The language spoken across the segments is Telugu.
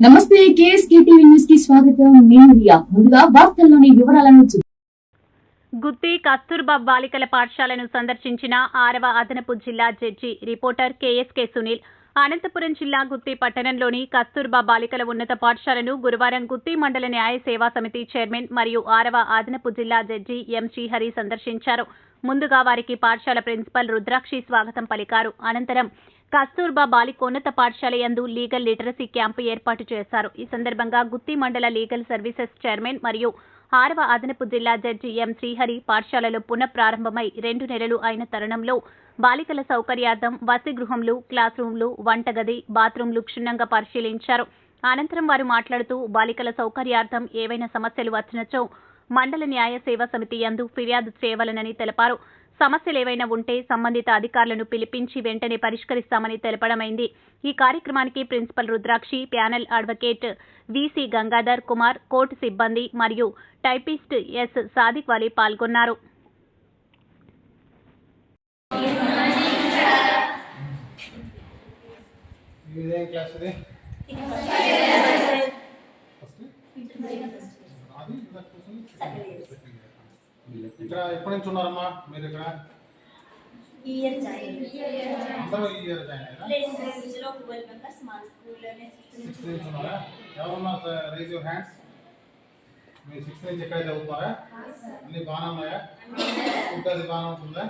నమస్తే కేఎస్కే టీవీ న్యూస్కి స్వాగతం. నేను రియా. ముందుగా వార్తల్లోని వివరాలను చూ- గుత్తి కస్తూర్బా బాలికల పాఠశాలను సందర్శించిన ఆరవ అదనపు జిల్లా judge reporter KSK Sunil Anantapuram జిల్లా గుత్తి పట్టణంలోని కస్తూర్బా బాలికల ఉన్నత పాఠశాలను గురువారం గుత్తి మండల న్యాయ సేవా సమితి చైర్మన్ మరియు ఆరవ అదనపు జిల్లా జడ్జి ఎం శ్రీహరి సందర్శించారు. ముందుగా వారికి పాఠశాల ప్రిన్సిపల్ రుద్రాక్షి స్వాగతం పలికారు. అనంతరం కస్తూర్బా బాలికోన్నత పాఠశాల యందు లీగల్ లిటరసీ క్యాంపు ఏర్పాటు చేశారు. ఈ సందర్భంగా గుత్తి మండల లీగల్ సర్వీసెస్ చైర్మన్ మరియు ఆరవ అదనపు జిల్లా జడ్జి ఎం శ్రీహరి పాఠశాలలు పునఃప్రారంభమై రెండు నెలలు అయిన తరుణంలో బాలికల సౌకర్యార్థం వసతిగృహంలు క్లాస్ రూమ్లు వంటగది బాత్రూంలు క్షుణ్ణంగా పరిశీలించారు. అనంతరం వారు మాట్లాడుతూ బాలికల సౌకర్యార్థం ఏవైనా సమస్యలు వచ్చినచో మండల న్యాయ సేవా సమితి యందు ఫిర్యాదు చేయవలనని తెలిపారు. సమస్యలేవైనా ఉంటే సంబంధిత అధికారులను పిలిపించి వెంటనే పరిష్కరిస్తామని తెలపడమైంది. ఈ కార్యక్రమానికి principal Rudrakshi panel advocate VC Gangadhar Kumar court సిబ్బంది మరియు టైపిస్ట్ ఎస్ సాదిక్ వాలి పాల్గొన్నారు. క్లాస్ ఇది ఫస్ట్ అది ఇందాక కూర్చొని ఇక్కడ ఎప్పటి నుంచి ఉన్నారమ్మా? మీరు ఇక్కడ? ఈ ఇయర్ జాయిన్ అందరూ ఈ ఇయర్ జాయిన్ అయ్యారా? లేదు సార్ ఇందులో ట్వెల్వ్ మెంబర్స్ మా స్కూల్లోనే సిక్స్త్ నుంచి ఉన్నారా? ఎవరున్నారు రైజ్ యువర్ హ్యాండ్స్ మీరు సిక్స్త్ నుంచి ఎక్కడ చదువుతున్నారా? అన్ని బాగానే ఉన్నాయా? ఫుడ్ అది బాగానే ఉంటుందా?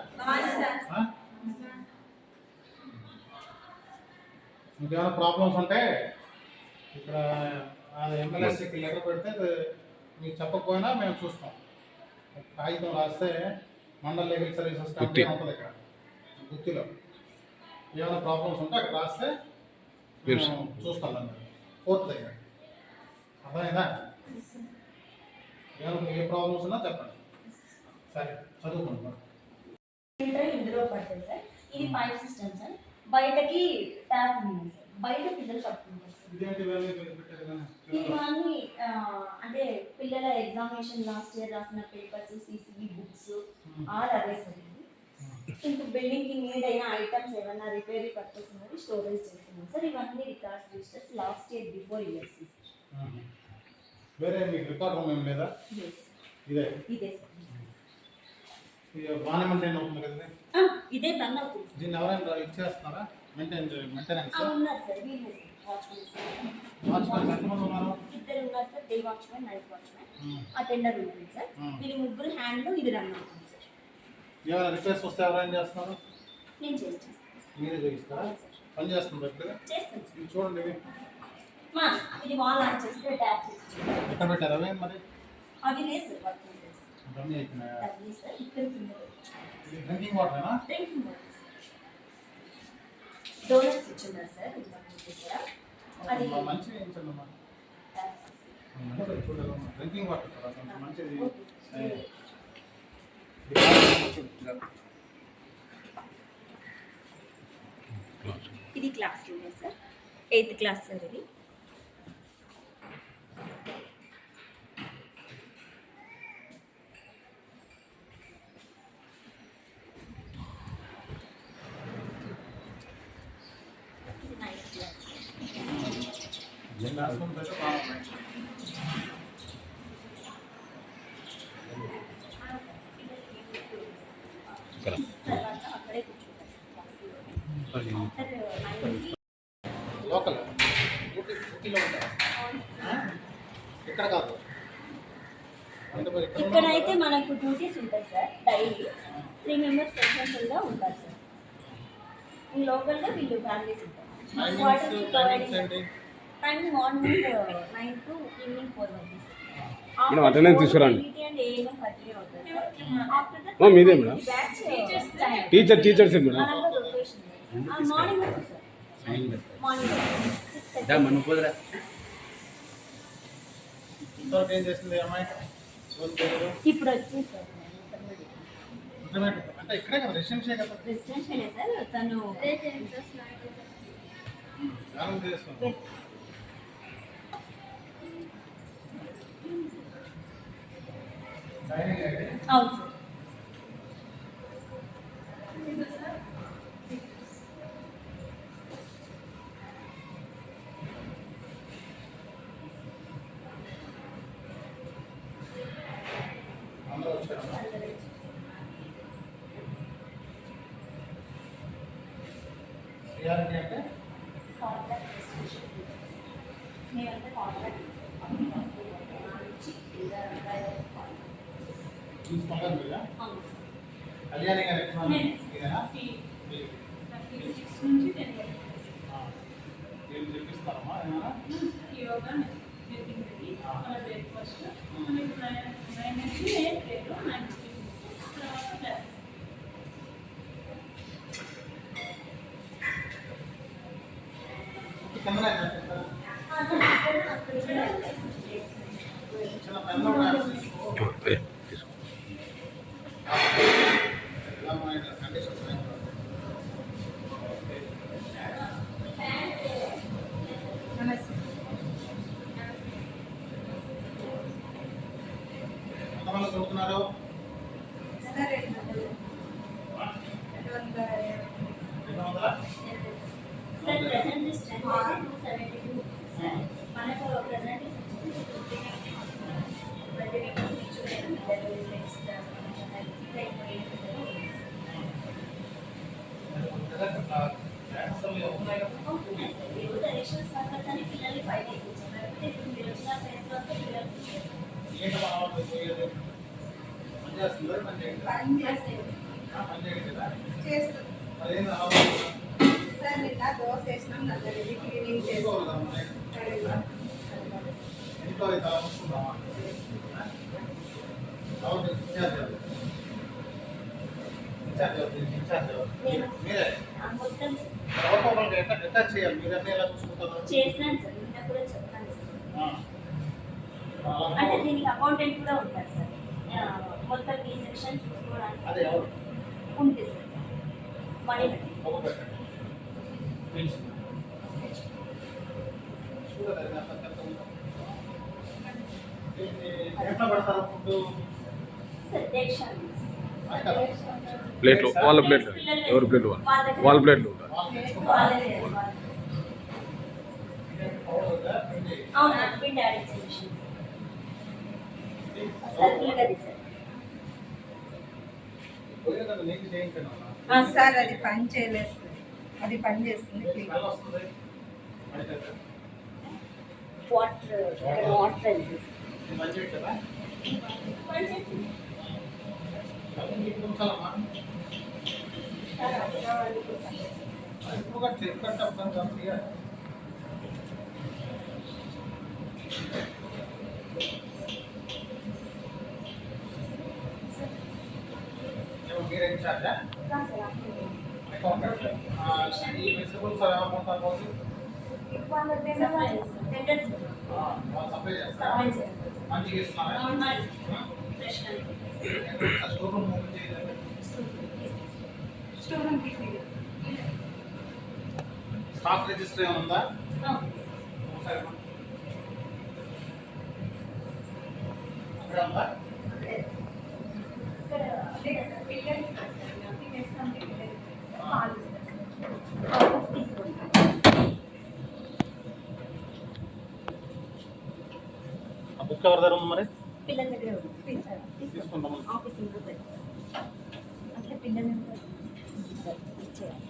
ఇంకేమైనా ప్రాబ్లమ్స్ ఉంటే ఇక్కడ ఎమ్మెల్యేసీకి లెటర్ పెడితే మీకు చెప్పకపోయినా మేము చూస్తాం. కాగితం రాస్తే మండల్ లీగల్ సర్వీసెస్ కంపెనీ ఉంటుంది ఇక్కడ. గుత్తిలో. ఏమైనా ప్రాబ్లమ్స్ ఉంటే అక్కడ రాస్తే చూస్తాం దాన్ని. కోర్టు దగ్గర అర్థమైందా? ఏమైనా ఏ ప్రాబ్లమ్స్ ఉన్నా చెప్పండి. సరే చదువుకుంటున్నాం ఇందులో పడుతుంది సార్. ఇది పైప్ సిస్టమ్ సార్. బయటకి ట్యాప్ ఉంది సార్. బయట పిల్లలు పట్టుకుంటారు సార్ ఇదేంటి వేరే పెట్టారు కానీ ఇవన్నీ ఆ, అంటే పిల్లల ఎగ్జామినేషన్ లాస్ట్ ఇయర్ రాసిన పేపర్స్ సిసిబి బుక్స్ ఆల్ అవే సార్ ఇంక బిల్డింగ్కి నీడ్ అయిన ఐటమ్స్ ఏమైనా రిపేర్ పర్పస్ ఉన్నది స్టోరేజ్ చేస్తున్నాం. సార్ ఇవన్నీ records registers last year before years. వేరే మీకు రికార్డ్ రూమ్ ఏం లేదా? ఇదే? ఇదే ఇది బాగానే మెయింటైన్ అవుతుంది కదా ఇది? దీన్ని ఎవరైనా ఇచ్చేస్తున్నారా? మెయింటైన్ మెయింటెనెన్స్ ఉన్నారు సార్ ఇద్దరు ఉన్నారు sir day watchman night watchman attender ఉంటుంది సార్ వీళ్ళు ముగ్గురు హ్యాండ్లో ఇది రన్ అవుతుంది సార్ ఏమైనా రిపేర్స్ వస్తే ఎవరైనా చేస్తున్నారు నేను చేస్తాను మీరే చేయిస్తారా పని చేస్తున్నారు చేస్తాను చూడండి మా ఇది వాల్ ఆన్ చేస్తే ట్యాప్ ఎక్కడ పెట్టారు మరి అవి లేదు సార్ వర్కింగ్ అయిపోయినాయా సార్ ఇక్కడ కింద డ్రింకింగ్ వాటరేనా డ్రింకింగ్ వాటర్ డోనట్స్ ఇచ్చున్నారు సార్ ఇంతకుముందు అది. డ్రింకింగ్ వాటర్ మంచిది. ఇది class room sir. Eighth class sir ఇది నైన్త్ క్లాస్ క్లాస్ రూమ్స్ అయితే బాగున్నాయి తర్వాత అక్కడే కూర్చుంటారు సార్ క్లాస్లో. Sir ninth local? ఇక్కడ కాదు. ఇక్కడ ఇక్కడైతే మనకు డ్యూటీస్ ఉంటాయి సార్ డైలీ త్రీ మెంబర్స్ ఎగ్జాంపుల్గా ఉంటారు సార్. ఈ లోకల్గా వీళ్ళు ఫ్యామిలీస్ ఉంటారు. టైమింగ్స్ ఏంటి? Timing morning nine to evening four వరకు మేడం, attendance తీసుకురండి. మీదే madam. Teacher teachers madam morning sir. Morning ఇంతవరకు ఏం అమ్మాయి పేరు? ఇప్పుడు వచ్చింది సార్. అంటే ఇక్కడే కదా రెసిడెన్షియే కదా? Residential sir. తను చేస్తుంది. అవును సార్. సిఆర్టీ అంటే కాంట్రాక్ట్ తీసుకుంటారు మీరా కళ్యాణి గారు ఎక్కడ ఇదేనా ఏం చెప్పిస్తారమ్మా ఏమైనా yoga breakfast మనకి Sir present strength అయితే టూ సెవెంటీ టూ సార్ మనకు ప్రెసెంట్ ఎలక్షన్స్ పర్పస్ అని పిల్లల్ని బయట ఎక్కించారు లేకపోతే ఇప్పుడు మీరు వచ్చిన ప్లేస్లో పిల్లలు ఏంటి చేసినాను సార్ నిన్న కూడా చెప్పాను సార్. అంటే. దీనికి అకౌంటెంట్ కూడా ఉంటారు సార్. మొత్తం ఈ సెక్షన్ చూసుకోవడానికి అదే ఎవరు? ఉంది సార్. మనీ ఒక ఎట్లా పెడతారు ఫుడ్ సార్ దీక్ష ప్లేట్లు వాళ్ళ ప్లేట్లు ఎవరి ప్లేట్లు వాళ్ళు వాళ్ళ ప్లేట్లు సార్ అది పని చేయలేదు. అది పని చేస్తుంది వాటర్ వాటర్ అది ఇది మంచి కదా నీకు ఉంచాలమ్మా సార్ అట్లా వాళ్ళు అది ఇప్పుడు కూడా చెక్ కట్ అవ్వడం కాబట్టి ఏమో మీరే ఇన్ఛార్జా అకౌంటెంట్ ఈ వెజిటబుల్స్ ఎవరు కొంటారు రోజు వాళ్ళ టెండర్స్ ఆ, వాళ్ళు సప్లై చేస్తారా సప్లై చేస్తారు మంచిగా ఇస్తున్నారా ఫ్రెష్ స్టోర్ రూమ్ ఓపెన్ చేయాలి స్టోర్ రూమ్ తీసి స్టాక్ రిజిస్టర్ ఏమైనా ఉందా ఒకసారి ఇవ్వండి. అక్కడ ఉందా ఎవరి దగ్గర ఉంది మరి? పిల్లల దగ్గర ఉంది. తీసుకుంటాం. ఆఫీస్ ఇంకో అట్లా పిల్లలు ఇచ్చేయాలి